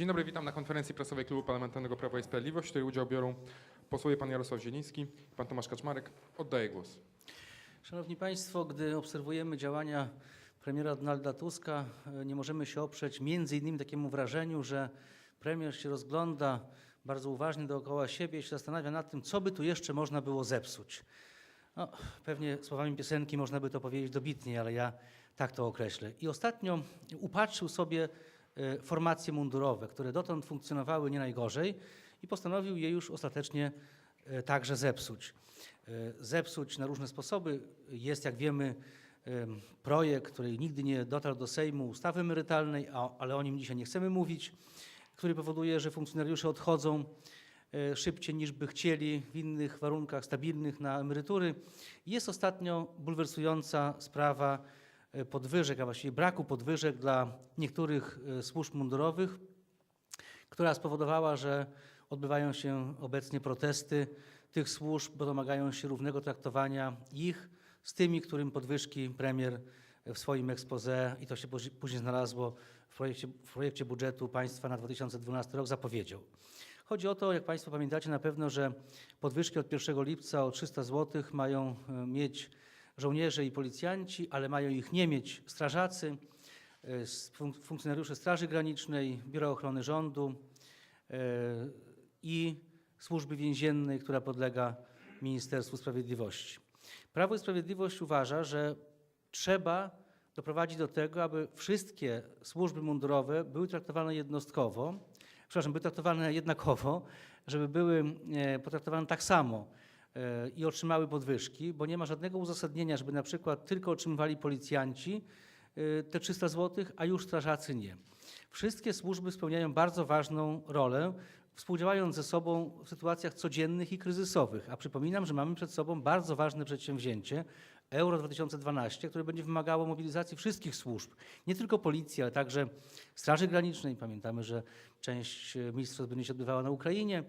Dzień dobry, witam na konferencji prasowej Klubu Parlamentarnego Prawo i Sprawiedliwość, w której udział biorą posłowie pan Jarosław Zieliński pan Tomasz Kaczmarek. Oddaję głos. Szanowni Państwo, gdy obserwujemy działania premiera Donalda Tuska, e, nie możemy się oprzeć między innymi takiemu wrażeniu, że premier się rozgląda bardzo uważnie dookoła siebie i się zastanawia nad tym, co by tu jeszcze można było zepsuć. No, pewnie słowami piosenki można by to powiedzieć dobitniej, ale ja tak to określę. I ostatnio upatrzył sobie formacje mundurowe, które dotąd funkcjonowały nie najgorzej i postanowił je już ostatecznie e, także zepsuć. E, Zepsuć na różne sposoby. Jest, jak wiemy, em, projekt, który nigdy nie dotarł do Sejmu, ustawy emerytalnej, ale o nim dzisiaj nie chcemy mówić, który powoduje, że funkcjonariusze odchodzą e, szybciej niż by chcieli w innych warunkach stabilnych na emerytury. Jest ostatnio bulwersująca sprawa e, podwyżek, a właściwie braku podwyżek dla niektórych e, służb mundurowych, która spowodowała, że odbywają się obecnie protesty tych służb, bo domagają się równego traktowania ich z tymi, którym podwyżki premier w swoim expose i to się później- znalazło w projekcie, w projekcie budżetu państwa na 2012 rok zapowiedział. Chodzi o to, jak Państwo pamiętacie na pewno, że podwyżki od 1 lipca o 300 zł mają e, mieć żołnierze i policjanci, ale mają ich nie mieć strażacy, e, funkcjonariusze Straży Granicznej, Biura Ochrony Rządu e, i Służby Więziennej, która podlega Ministerstwu Sprawiedliwości. Prawo i Sprawiedliwość uważa, że trzeba doprowadzić do tego, aby wszystkie służby mundurowe były traktowane jednostkowo, przepraszam, były traktowane jednakowo, żeby były e, potraktowane tak samo i otrzymały podwyżki, bo nie ma żadnego uzasadnienia, żeby na przykład tylko otrzymywali policjanci e, te 300 zł, a już strażacy nie. Wszystkie służby spełniają bardzo ważną rolę, współdziałając ze sobą w sytuacjach codziennych i kryzysowych. A przypominam, że mamy przed sobą bardzo ważne przedsięwzięcie Euro 2012, które będzie wymagało mobilizacji wszystkich służb, nie tylko policji, ale także Straży Granicznej. Pamiętamy, że część e, mistrzostw będzie się odbywała na Ukrainie,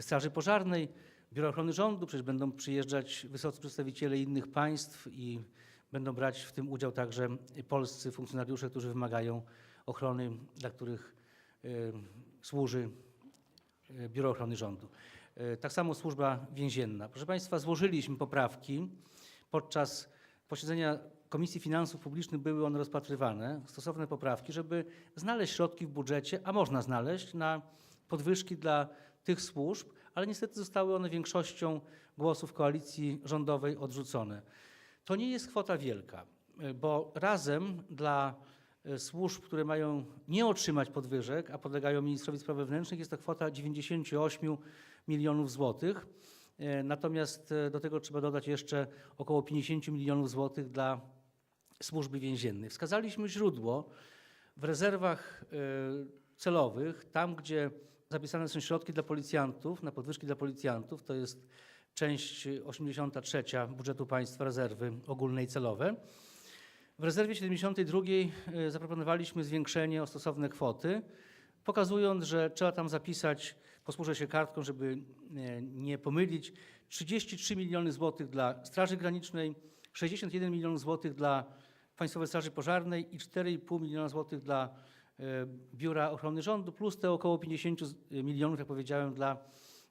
Straży Pożarnej, Biura Ochrony Rządu, przecież będą przyjeżdżać wysocy przedstawiciele innych państw i będą brać w tym udział także polscy funkcjonariusze, którzy wymagają ochrony, dla których e, służy e, Biuro Ochrony Rządu. E, Tak samo służba więzienna. Proszę Państwa, złożyliśmy poprawki. Podczas posiedzenia Komisji Finansów Publicznych były one rozpatrywane, stosowne poprawki, żeby znaleźć środki w budżecie, a można znaleźć, na podwyżki dla tych służb, ale niestety zostały one większością głosów koalicji rządowej odrzucone. To nie jest kwota wielka, e, bo razem dla e, służb, które mają nie otrzymać podwyżek, a podlegają ministrowi spraw wewnętrznych, jest to kwota 98 milionów złotych. E, Natomiast do tego trzeba dodać jeszcze około 50 milionów złotych dla służby więziennej. Wskazaliśmy źródło w rezerwach celowych, tam gdzie zapisane są środki dla policjantów, na podwyżki dla policjantów, to jest część 83 budżetu państwa rezerwy ogólnej celowe. W rezerwie 72 e, zaproponowaliśmy zwiększenie o stosowne kwoty, pokazując, że trzeba tam zapisać, posłużę się kartką, żeby e, nie pomylić, 33 miliony złotych dla Straży Granicznej, 61 milionów złotych dla Państwowej Straży Pożarnej i 4,5 miliona złotych dla Biura Ochrony Rządu, plus te około 50 z- milionów, jak powiedziałem, dla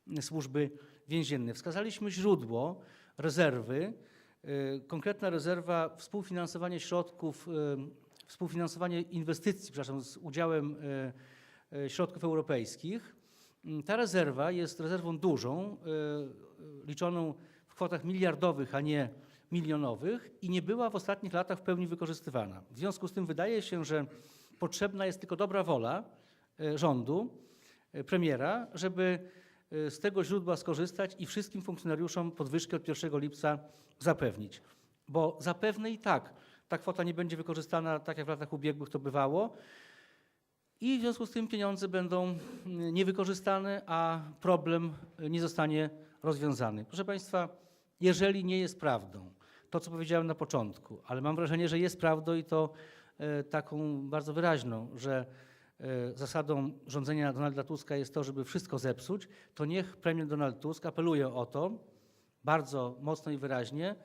mm, służby więziennej. Wskazaliśmy źródło rezerwy, e, konkretna rezerwa współfinansowanie środków, e, współfinansowanie inwestycji, przepraszam, z udziałem e, e, środków europejskich. Mm, Ta rezerwa jest rezerwą dużą, e, e, liczoną w kwotach miliardowych, a nie milionowych i nie była w ostatnich latach w pełni wykorzystywana. W związku z tym wydaje się, że potrzebna jest tylko dobra wola e, rządu, e, premiera, żeby e, z tego źródła skorzystać i wszystkim funkcjonariuszom podwyżkę od 1 lipca zapewnić. Bo zapewne i tak ta kwota nie będzie wykorzystana tak, jak w latach ubiegłych to bywało. I w związku z tym pieniądze będą mm, niewykorzystane, a problem nie zostanie rozwiązany. Proszę Państwa, jeżeli nie jest prawdą to, co powiedziałem na początku, ale mam wrażenie, że jest prawdą i to taką bardzo wyraźną, że e, zasadą rządzenia Donalda Tuska jest to, żeby wszystko zepsuć, to niech premier Donald Tusk apeluje o to bardzo mocno i wyraźnie,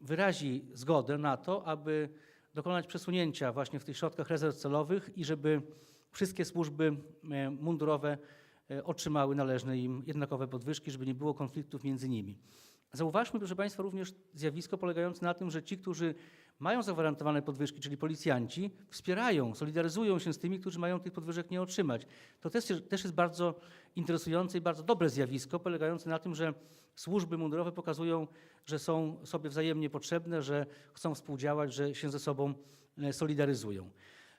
wyrazi zgodę na to, aby dokonać przesunięcia właśnie w tych środkach rezerw celowych i żeby wszystkie służby e, mundurowe e, otrzymały należne im jednakowe podwyżki, żeby nie było konfliktów między nimi. Zauważmy, proszę Państwa, również zjawisko polegające na tym, że ci, którzy mają zagwarantowane podwyżki, czyli policjanci, wspierają, solidaryzują się z tymi, którzy mają tych podwyżek nie otrzymać. To też, też jest bardzo interesujące i bardzo dobre zjawisko, polegające na tym, że służby mundurowe pokazują, że są sobie wzajemnie potrzebne, że chcą współdziałać, że się ze sobą e, solidaryzują.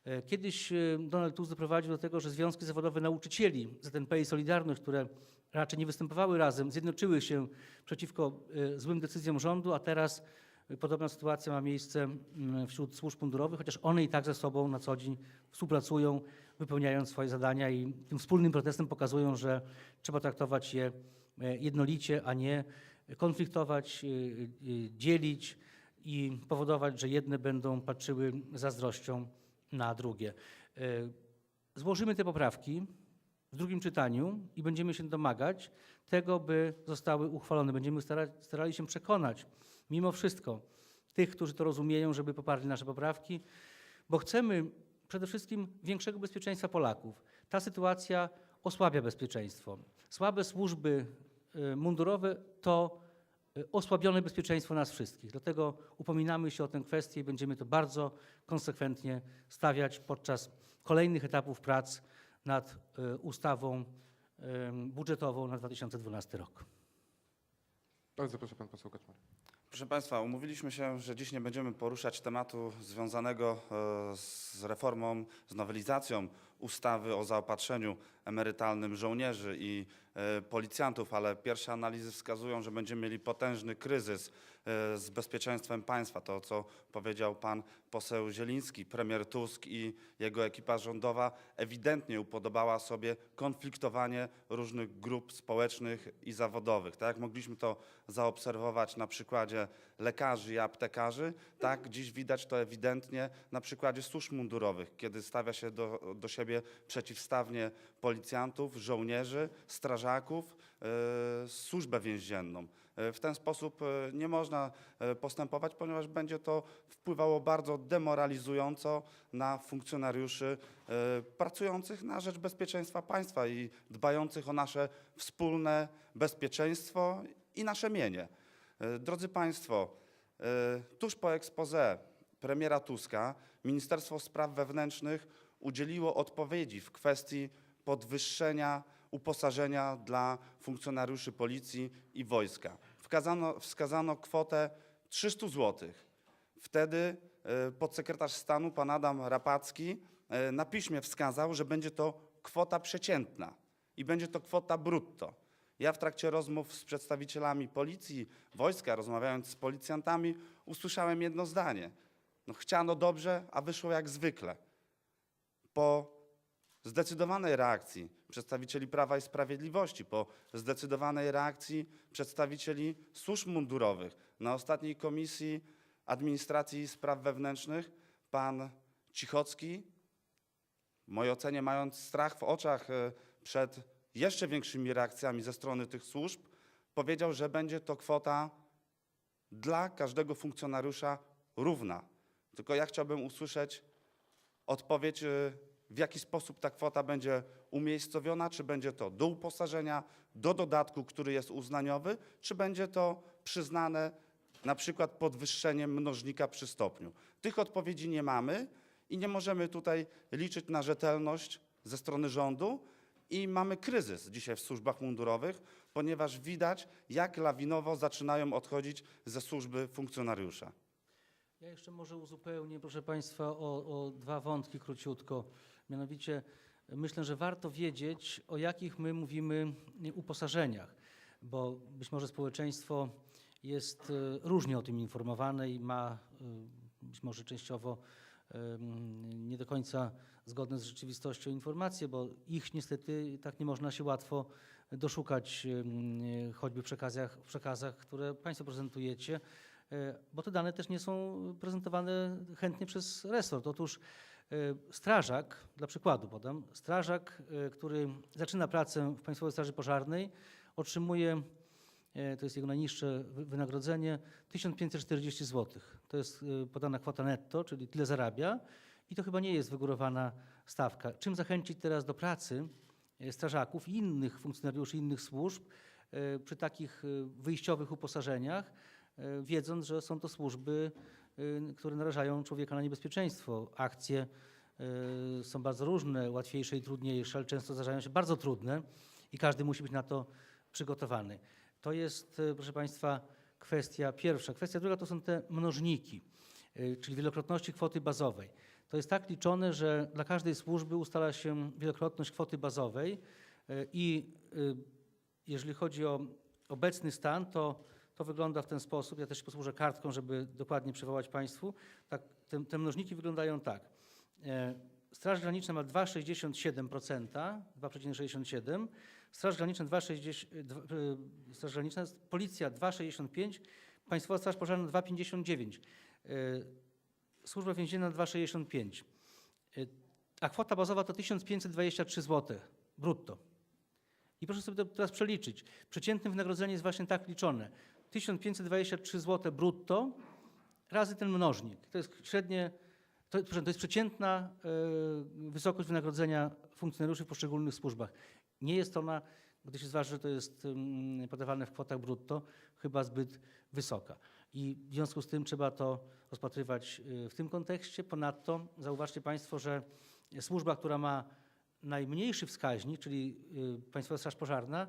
E, Kiedyś e, Donald Tusk doprowadził do tego, że związki zawodowe nauczycieli, ZNP i Solidarność, które raczej nie występowały razem, zjednoczyły się przeciwko e, złym decyzjom rządu, a teraz podobna sytuacja ma miejsce wśród służb mundurowych, chociaż one i tak ze sobą na co dzień współpracują, wypełniając swoje zadania i tym wspólnym protestem pokazują, że trzeba traktować je jednolicie, a nie konfliktować, dzielić i powodować, że jedne będą patrzyły zazdrością na drugie. E, Złożymy te poprawki w drugim czytaniu i będziemy się domagać tego, by zostały uchwalone. Będziemy stara- starali się przekonać, mimo wszystko, tych, którzy to rozumieją, żeby poparli nasze poprawki, bo chcemy przede wszystkim większego bezpieczeństwa Polaków. Ta sytuacja osłabia bezpieczeństwo. Słabe służby y, mundurowe to osłabione bezpieczeństwo nas wszystkich. Dlatego upominamy się o tę kwestię i będziemy to bardzo konsekwentnie stawiać podczas kolejnych etapów prac nad y, ustawą budżetową na 2012 rok. Bardzo proszę, pan poseł Kaczmarek. Proszę Państwa, umówiliśmy się, że dziś nie będziemy poruszać tematu związanego e, z reformą, z nowelizacją ustawy o zaopatrzeniu emerytalnym żołnierzy i e, policjantów, ale pierwsze analizy wskazują, że będziemy mieli potężny kryzys e, z bezpieczeństwem państwa. To, co powiedział pan poseł Zieliński, premier Tusk i jego ekipa rządowa ewidentnie upodobała sobie konfliktowanie różnych grup społecznych i zawodowych. Tak jak mogliśmy to zaobserwować na przykładzie lekarzy i aptekarzy, tak dziś widać to ewidentnie na przykładzie służb mundurowych, kiedy stawia się do, do siebie przeciwstawnie policjantów, żołnierzy, strażaków, e, służbę więzienną. E, W ten sposób e, nie można postępować, ponieważ będzie to wpływało bardzo demoralizująco na funkcjonariuszy pracujących na rzecz bezpieczeństwa państwa i dbających o nasze wspólne bezpieczeństwo i nasze mienie. Drodzy Państwo, tuż po expose premiera Tuska Ministerstwo Spraw Wewnętrznych udzieliło odpowiedzi w kwestii podwyższenia uposażenia dla funkcjonariuszy policji i wojska. Wskazano, wskazano kwotę 300 zł. Wtedy e, podsekretarz stanu pan Adam Rapacki e, na piśmie wskazał, że będzie to kwota przeciętna i będzie to kwota brutto. Ja w trakcie rozmów z przedstawicielami policji, wojska, rozmawiając z policjantami, usłyszałem jedno zdanie. No chciano dobrze, a wyszło jak zwykle. Po zdecydowanej reakcji przedstawicieli Prawa i Sprawiedliwości, po zdecydowanej reakcji przedstawicieli służb mundurowych na ostatniej komisji Administracji i Spraw Wewnętrznych pan Cichocki, w mojej ocenie mając strach w oczach e, przed jeszcze większymi reakcjami ze strony tych służb, powiedział, że będzie to kwota dla każdego funkcjonariusza równa. Tylko ja chciałbym usłyszeć odpowiedź, y, w jaki sposób ta kwota będzie umiejscowiona, czy będzie to do uposażenia, do dodatku, który jest uznaniowy, czy będzie to przyznane na przykład podwyższeniem mnożnika przy stopniu. Tych odpowiedzi nie mamy i nie możemy tutaj liczyć na rzetelność ze strony rządu i mamy kryzys dzisiaj w służbach mundurowych, ponieważ widać, jak lawinowo zaczynają odchodzić ze służby funkcjonariusze. Ja jeszcze może uzupełnię, proszę Państwa, o, o dwa wątki króciutko. Mianowicie myślę, że warto wiedzieć, o jakich my mówimy uposażeniach, bo być może społeczeństwo jest e, różnie o tym informowane i ma e, być może częściowo em, nie do końca zgodne z rzeczywistością informacje, bo ich niestety tak nie można się łatwo doszukać, choćby w przekazach, w przekazach które Państwo prezentujecie. E, bo te dane też nie są prezentowane chętnie przez resort. Otóż e, strażak, dla przykładu podam, strażak, e, który zaczyna pracę w Państwowej Straży Pożarnej, otrzymuje, to jest jego najniższe wy- wynagrodzenie, 1540 zł. To jest podana kwota netto, czyli tyle zarabia. I to chyba nie jest wygórowana stawka. Czym zachęcić teraz do pracy strażaków i innych funkcjonariuszy innych służb przy takich wyjściowych uposażeniach, wiedząc, że są to służby, e, które narażają człowieka na niebezpieczeństwo. Akcje e, są bardzo różne, łatwiejsze i trudniejsze, ale często zdarzają się bardzo trudne i każdy musi być na to przygotowany. To jest, e, proszę Państwa, kwestia pierwsza. Kwestia druga to są te mnożniki, e, czyli wielokrotności kwoty bazowej. To jest tak liczone, że dla każdej służby ustala się wielokrotność kwoty bazowej e, i e, jeżeli chodzi o obecny stan, to, to wygląda w ten sposób. Ja też posłużę kartką, żeby dokładnie przywołać Państwu. Tak, te, te mnożniki wyglądają tak. E, Straż Graniczna ma 2,67%, 2,67%. Straż Graniczna 2,60, dwa- e, Straż Graniczna, Policja 2,65, Państwowa Straż Pożarna 2,59, e, Służba Więzienna 2,65. E, A kwota bazowa to 1523 zł brutto. I proszę sobie to teraz przeliczyć. Przeciętne wynagrodzenie jest właśnie tak liczone. 1523 zł brutto razy ten mnożnik. To jest średnie, to, to jest przeciętna e, wysokość wynagrodzenia funkcjonariuszy w poszczególnych służbach. Nie jest ona, gdy się zważy, że to jest mm, podawane w kwotach brutto, chyba zbyt wysoka. I w związku z tym trzeba to rozpatrywać y, w tym kontekście. Ponadto zauważcie Państwo, że służba, która ma najmniejszy wskaźnik, czyli y, Państwowa Straż Pożarna,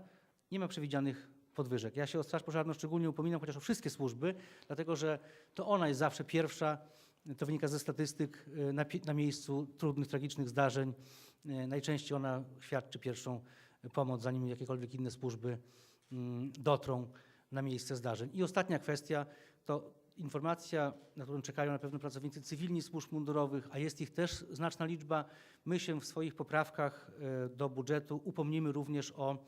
nie ma przewidzianych podwyżek. Ja się o Straż Pożarną szczególnie upominam, chociaż o wszystkie służby, dlatego że to ona jest zawsze pierwsza, to wynika ze statystyk, y, na, na miejscu trudnych, tragicznych zdarzeń. Y, Najczęściej ona świadczy pierwszą pomoc, zanim jakiekolwiek inne służby mm, dotrą na miejsce zdarzeń. I ostatnia kwestia to informacja, na którą czekają na pewno pracownicy cywilni służb mundurowych, a jest ich też znaczna liczba. My się w swoich poprawkach e, do budżetu upomnimy również o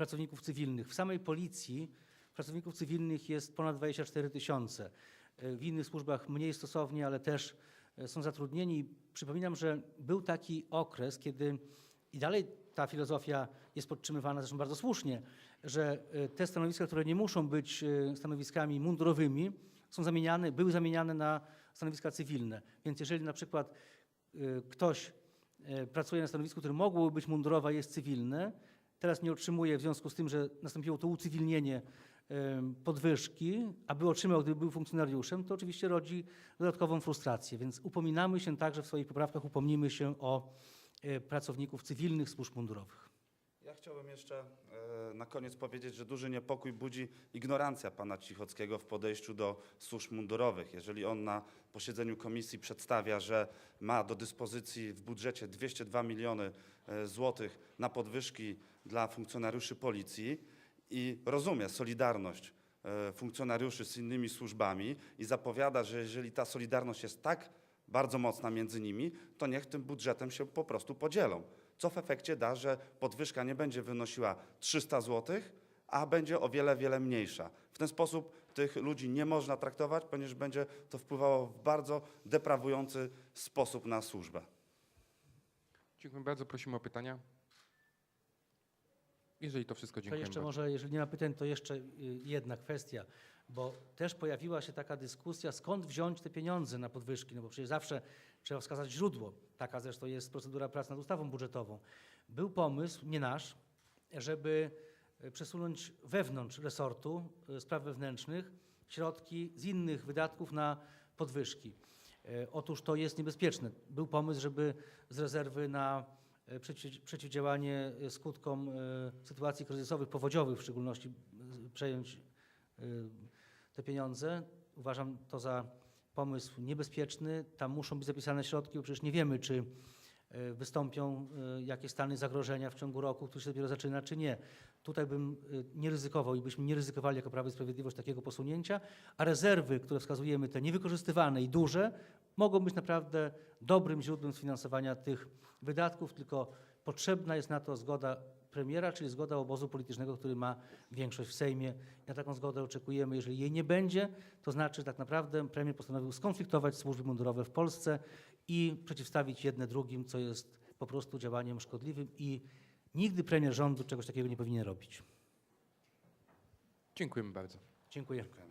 pracowników cywilnych. W samej policji pracowników cywilnych jest ponad 24 tysiące. E, W innych służbach mniej stosownie, ale też e, są zatrudnieni. Przypominam, że był taki okres, kiedy i dalej ta filozofia jest podtrzymywana, zresztą bardzo słusznie, że e, te stanowiska, które nie muszą być stanowiskami mundurowymi, są zamieniane, były zamieniane na stanowiska cywilne. Więc jeżeli na przykład ktoś pracuje na stanowisku, które mogłoby być mundurowe, jest cywilne, teraz nie otrzymuje w związku z tym, że nastąpiło to ucywilnienie podwyżki, aby otrzymał, gdyby był funkcjonariuszem, to oczywiście rodzi dodatkową frustrację. Więc upominamy się także w swoich poprawkach, upomnimy się o e, pracowników cywilnych służb mundurowych. Ja chciałbym jeszcze e, na koniec powiedzieć, że duży niepokój budzi ignorancja pana Cichockiego w podejściu do służb mundurowych. Jeżeli on na posiedzeniu komisji przedstawia, że ma do dyspozycji w budżecie 202 miliony e, złotych na podwyżki dla funkcjonariuszy policji i rozumie solidarność e, funkcjonariuszy z innymi służbami i zapowiada, że jeżeli ta solidarność jest tak bardzo mocna między nimi, to niech tym budżetem się po prostu podzielą. Co w efekcie da, że podwyżka nie będzie wynosiła 300 zł, a będzie o wiele, wiele mniejsza. W ten sposób tych ludzi nie można traktować, ponieważ będzie to wpływało w bardzo deprawujący sposób na służbę. Dziękuję bardzo. Prosimy o pytania. Jeżeli to wszystko, To dziękuję jeszcze bardzo. może, jeżeli nie ma pytań, to jeszcze y, jedna kwestia, bo też pojawiła się taka dyskusja, skąd wziąć te pieniądze na podwyżki, no bo przecież zawsze trzeba wskazać źródło. Taka zresztą jest procedura prac nad ustawą budżetową. Był pomysł, nie nasz, żeby y, przesunąć wewnątrz resortu y, spraw wewnętrznych środki z innych wydatków na podwyżki. E, Otóż to jest niebezpieczne. Był pomysł, żeby z rezerwy na e, przeciw, przeciwdziałanie e, skutkom e, sytuacji kryzysowych, powodziowych w szczególności, e, przejąć e, te pieniądze. Uważam to za pomysł niebezpieczny. Tam muszą być zapisane środki, bo przecież nie wiemy, czy e, wystąpią e, jakieś stany zagrożenia w ciągu roku, który się dopiero zaczyna, czy nie. Tutaj bym e, nie ryzykował i byśmy nie ryzykowali jako Prawo i Sprawiedliwość takiego posunięcia, a rezerwy, które wskazujemy, te niewykorzystywane i duże, mogą być naprawdę dobrym źródłem sfinansowania tych wydatków, tylko potrzebna jest na to zgoda premiera, czyli zgoda obozu politycznego, który ma większość w Sejmie. Na taką zgodę oczekujemy. Jeżeli jej nie będzie, to znaczy tak naprawdę premier postanowił skonfliktować służby mundurowe w Polsce i przeciwstawić jedne drugim, co jest po prostu działaniem szkodliwym i nigdy premier rządu czegoś takiego nie powinien robić. Dziękujemy bardzo. Dziękuję.